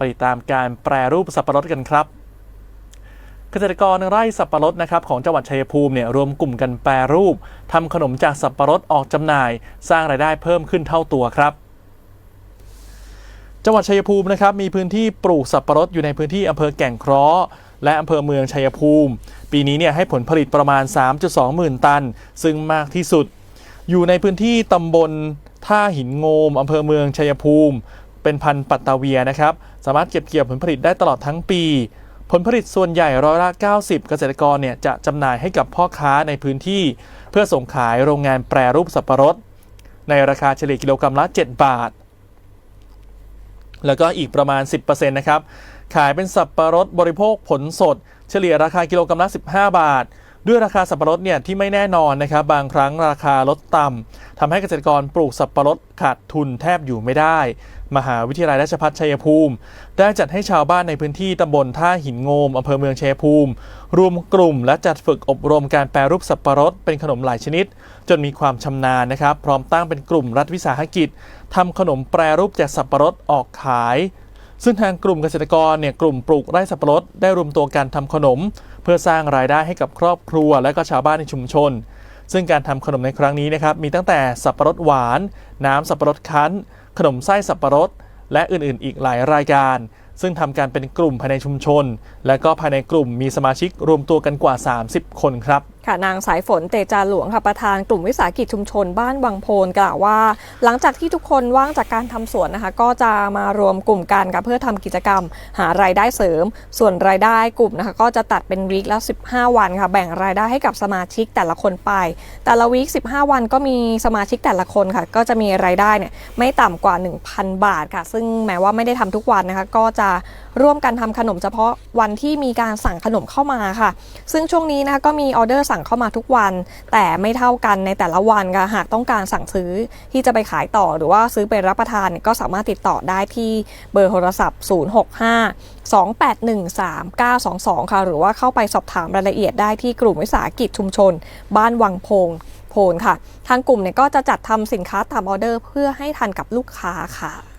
ไปตามการแปรรูปสับปะรดกันครับเกษตรกรไร่สับปะรดนะครับของจังหวัดชัยภูมิเนี่ยรวมกลุ่มกันแปรรูปทำขนมจากสับปะรดออกจำหน่าย สร้างรายได้เพิ่มขึ้นเท่าตัวครับ จังหวัดชัยภูมินะครับมีพื้นที่ปลูกสับปะรดอยู่ในพื้นที่อำเภอแก่งเคราะห์และอำเภอเมืองชัยภูมิ ปีนี้เนี่ยให้ผลผลิตประมาณ 3.2 หมื่นตัน ซึ่งมากที่สุด อยู่ในพื้นที่ตำบลท่าหินโงมอำเภอเมืองชัยภูมิ เป็นพันธุ์ปัตตาเวียนะครับ สามารถเก็บเกี่ยวผลผลิตได้ตลอดทั้งปี ผลผลิตส่วนใหญ่ร้อยละ 90 เกษตรกรเนี่ยจะจำหน่ายให้กับพ่อค้าในพื้นที่ เพื่อส่งขายโรงงานแปรรูปสับปะรด ในราคาเฉลี่ยกิโลกรัมละ 7 บาท แล้วก็อีกประมาณ 10%นะครับขายเป็นสับปะรดบริโภคผลสด เฉลี่ยราคากิโลกรัมละ 15 บาท ด้วยราคาสับปะรดเนี่ยที่ไม่แน่นอนนะครับบางครั้งราคาลดต่ำทำให้เกษตรกรปลูกสับปะรดขาดทุนแทบอยู่ไม่ได้ มหาวิทยาลัยราชภัฏชัยภูมิ ได้จัดให้ชาวบ้านในพื้นที่ตำบลท่าหินโงมอำเภอเมืองชัยภูมิ รวมกลุ่มและจัดฝึกอบรมการแปรรูปสับปะรดเป็นขนมหลายชนิด จนมีความชำนาญนะครับ พร้อมตั้งเป็นกลุ่มรัฐวิสาหกิจทำขนมแปรรูปจากสับปะรดออกขายซึ่งทางกลุ่มเกษตรกรเนี่ยกลุ่มปลูกไร่สับปะรดได้รวมตัวกันทำขนม เพื่อสร้างรายได้ให้กับครอบครัวและก็ชาวบ้านในชุมชน ซึ่งการทำขนมในครั้งนี้นะครับมีตั้งแต่สับปะรดหวาน น้ำสับปะรดคั้น ขนมไส้สับปะรด และอื่นๆ อีกหลายรายการ ซึ่งทำการเป็นกลุ่มภายในชุมชน และก็ภายในกลุ่มมีสมาชิกรวมตัวกันกว่า 30 คนครับค่ะนางสายฝนเตจาหลวงค่ะประธานกลุ่มวิสาหกิจชุมชนบ้านวังโพนกล่าวว่า หลังจากที่ทุกคนว่างจากการทำสวนนะคะ ก็จะมารวมกลุ่มกันค่ะเพื่อทำกิจกรรม หารายได้เสริม ส่วนรายได้กลุ่มนะคะก็จะตัดเป็นวีคละ 15 วันค่ะ แบ่งรายได้ให้กับสมาชิกแต่ละคนไป แต่ละวีค15 วันก็มีสมาชิกแต่ละคนค่ะ ก็จะมีรายได้เนี่ยไม่ต่ำกว่า 1,000 บาทค่ะ ซึ่งแม้ว่าไม่ได้ทำทุกวันนะคะ ก็จะร่วมกันทำขนมเฉพาะวันที่มีการสั่งขนมเข้ามาค่ะ ซึ่งช่วงนี้นะคะก็มีออเดอร์สั่งเข้ามาทุกวัน แต่ไม่เท่ากันในแต่ละวันค่ะหากต้องการสั่งซื้อที่จะไปขายต่อหรือว่าซื้อไปรับประทานก็สามารถติดต่อได้ที่เบอร์โทรศัพท์ 065 2813 922 ค่ะ หรือว่าเข้าไปสอบถามรายละเอียดได้ที่กลุ่มวิสาหกิจชุมชน บ้านวังโพงโพนค่ะ ทางกลุ่มเนี่ยก็จะจัดทำสินค้าตามออเดอร์เพื่อให้ทันกับลูกค้าค่ะ